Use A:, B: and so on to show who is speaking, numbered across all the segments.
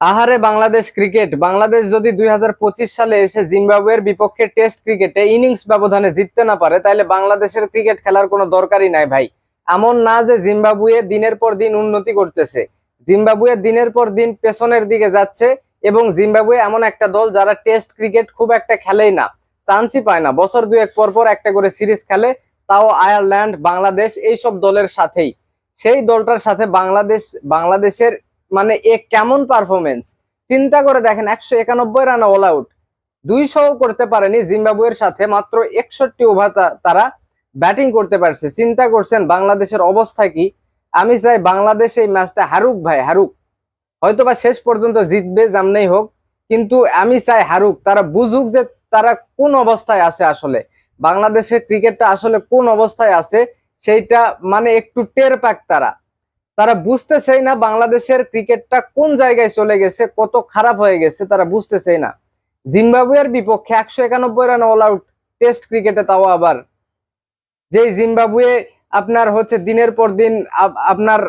A: আহারে বাংলাদেশ ক্রিকেট। বাংলাদেশ যদি দুই হাজার পঁচিশ সালে এসে জিম্বাবুয়ের বিপক্ষে টেস্ট ক্রিকেটে ইনিংস ব্যবধানে জিততে না পারে তাহলে বাংলাদেশের ক্রিকেট খেলার কোনো দরকারই নাই ভাই। এমন না যে জিম্বাবুয়ে দিনের পর দিন উন্নতি করতেছে। জিম্বাবুয়ে দিনের পর দিন পেছনের দিকে যাচ্ছে এবং জিম্বাবুয়ে এমন একটা দল যারা টেস্ট ক্রিকেট খুব একটা খেলেই না, চান্সই পায় না। বছর দুয়েক পর পর একটা করে সিরিজ খেলে, তাও আয়ারল্যান্ড, বাংলাদেশ, এইসব দলের সাথেই। সেই দলটার সাথে বাংলাদেশ, বাংলাদেশের মানে এ কেমন পারফরমেন্স চিন্তা করে দেখেন, একশো একানব্বই রান অল আউট দুইশো করতে পারেনি জিম্বাবুয়ের সাথে, মাত্র একষট্টি ওভার তারা ব্যাটিং করতে পারছে। চিন্তা করছেন, বাংলাদেশের অবস্থা কি? আমি চাই বাংলাদেশ এই ম্যাচটা হারুক ভাই, হারুক। হয়তোবা শেষ পর্যন্ত জিতবে যেমনেই হোক। কিন্তু আমি চাই হারুক। তারা বুঝুক যে তারা কোন অবস্থায় আছে আসলে। বাংলাদেশের ক্রিকেটটা আসলে কোন অবস্থায় আছে, সেইটা মানে একটু টের পাক তারা। তারা বুঝতেছেই না বাংলাদেশের ক্রিকেটটা কোন জায়গায় চলে গেছে, কত খারাপ হয়ে গেছে, তারা বুঝতেছেই না। জিম্বাবুয়ের বিপক্ষে একশো একানব্বই রান অল আউট টেস্ট ক্রিকেটে তাও আবার। যেই জিম্বাবুয়ে আপনার হচ্ছে দিনের পর দিন আপ- আপনার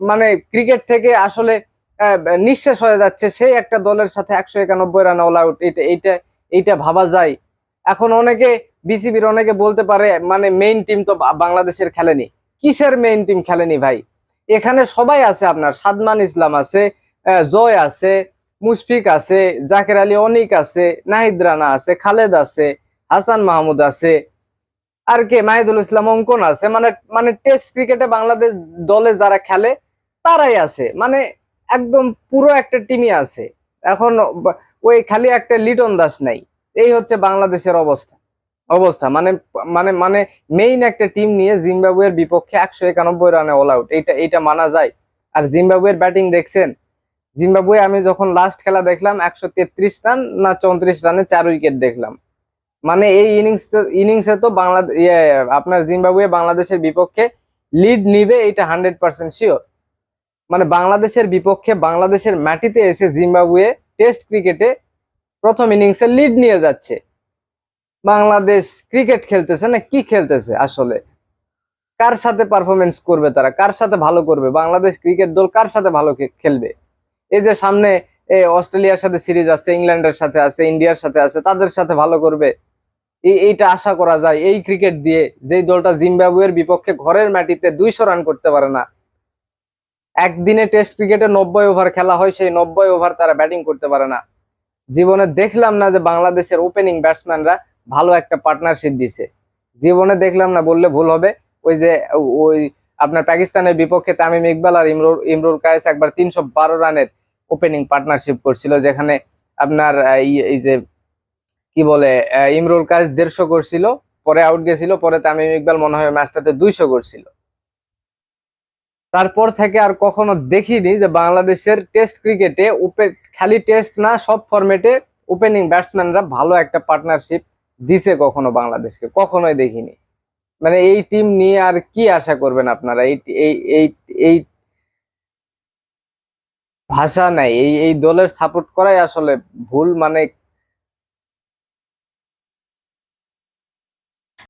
A: মানে ক্রিকেট থেকে আসলে নিঃশেষ হয়ে যাচ্ছে, সেই একটা দলের সাথে একশো একানব্বই রান অল আউট এটা এইটা এইটা ভাবা যায়। এখন অনেকে বিসিবির অনেকে বলতে পারে মানে মেইন টিম তো বাংলাদেশের খেলেনি। কিসের মেইন টিম খেলেনি ভাই? এখানে সবাই আছে আপনার, সাদমান ইসলাম আছে জয় আছে, মুশফিক আছে, জাকের আলী অনিক আছে, নাহিদ রানা আছে, খালেদ আছে, হাসান মাহমুদ আছে, আর কে? মাহিদুল ইসলাম অঙ্কন আছে। মানে মানে টেস্ট ক্রিকেটে বাংলাদেশ দলে যারা খেলে, তারাই আছে। মানে একদম পুরো একটা টিমই আছে। এখন ওই খালি একটা লিটন দাস নাই। এই হচ্ছে বাংলাদেশের অবস্থা। অবস্থা। মানে মানে মানে মেইন একটা টিম নিয়ে জিম্বাবুয়ের বিপক্ষে একশো একানব্বই রানে অল আউট এইটা এইটা মানা যায়। আর জিম্বাবুয়ের ব্যাটিং দেখছেন? জিম্বাবুয়ে আমি যখন লাস্ট খেলা দেখলাম, একশো তেত্রিশ রান না চৌত্রিশ রানে চার উইকেট দেখলাম। মানে এই ইনিংস ইনিংসে তো বাংলাদেশ আপনার জিম্বাবুয়ে বাংলাদেশের বিপক্ষে লিড নিবে এটা হান্ড্রেড পার্সেন্ট শিওর মানে বাংলাদেশের বিপক্ষে, বাংলাদেশের মাটিতে এসে জিম্বাবুয়ে টেস্ট ক্রিকেটে প্রথম ইনিংসে লিড নিয়ে যাচ্ছে। বাংলাদেশ ক্রিকেট খেলতেছে না, কি খেলতেছে আসলে? কার সাথে পারফরমেন্স করবে তারা? কার সাথে ভালো করবে? বাংলাদেশ ক্রিকেট দল কার সাথে ভালো খেলবে? এই যে সামনে অস্ট্রেলিয়ার সাথে সিরিজ আছে, ইংল্যান্ডের সাথে আছে, ইন্ডিয়ার সাথে আছে, তাদের সাথে ভালো করবে? এই এইটা আশা করা যায় এই ক্রিকেট দিয়ে, যেই দলটা জিম্বাবুয়ের বিপক্ষে ঘরের মাটিতে দুইশো রান করতে পারে না। একদিনে টেস্ট ক্রিকেটে নব্বই ওভার খেলা হয়, সেই নব্বই ওভার তারা ব্যাটিং করতে পারে না। জীবনে দেখলাম না যে বাংলাদেশের ওপেনিং ব্যাটসম্যানরা ভালো একটা পার্টনারশিপ দিছে। জীবনে দেখলাম না, বললে ভুল হবে। ওই যে, ওই আপনার পাকিস্তানের বিপক্ষে তামিম ইকবাল আর ইমরুল ইমরুল কায়েস একবার তিনশো বারো রানের ওপেনিং পার্টনারশিপ করছিল, যেখানে আপনার, এই- যে, কি বলে ইমরুল কায়েস দেড়শো করছিল, পরে আউট গেছিল, পরে তামিম ইকবাল মনে হয় ম্যাচটাতে দুইশো করছিল। তারপর থেকে আর কখনো দেখিনি যে বাংলাদেশের টেস্ট ক্রিকেটে খালি টেস্ট না, সব ফরম্যাটে ওপেনিং ব্যাটসম্যানরা ভালো একটা পার্টনারশিপ দিছে কখনো বাংলাদেশকে? কখনোই দেখিনি। মানে এই টিম নিয়ে আর কি আশা করবেন আপনারা? এই এই এই ভাষা নাই, এই এই দলের সাপোর্ট করাই আসলে ভুল। মানে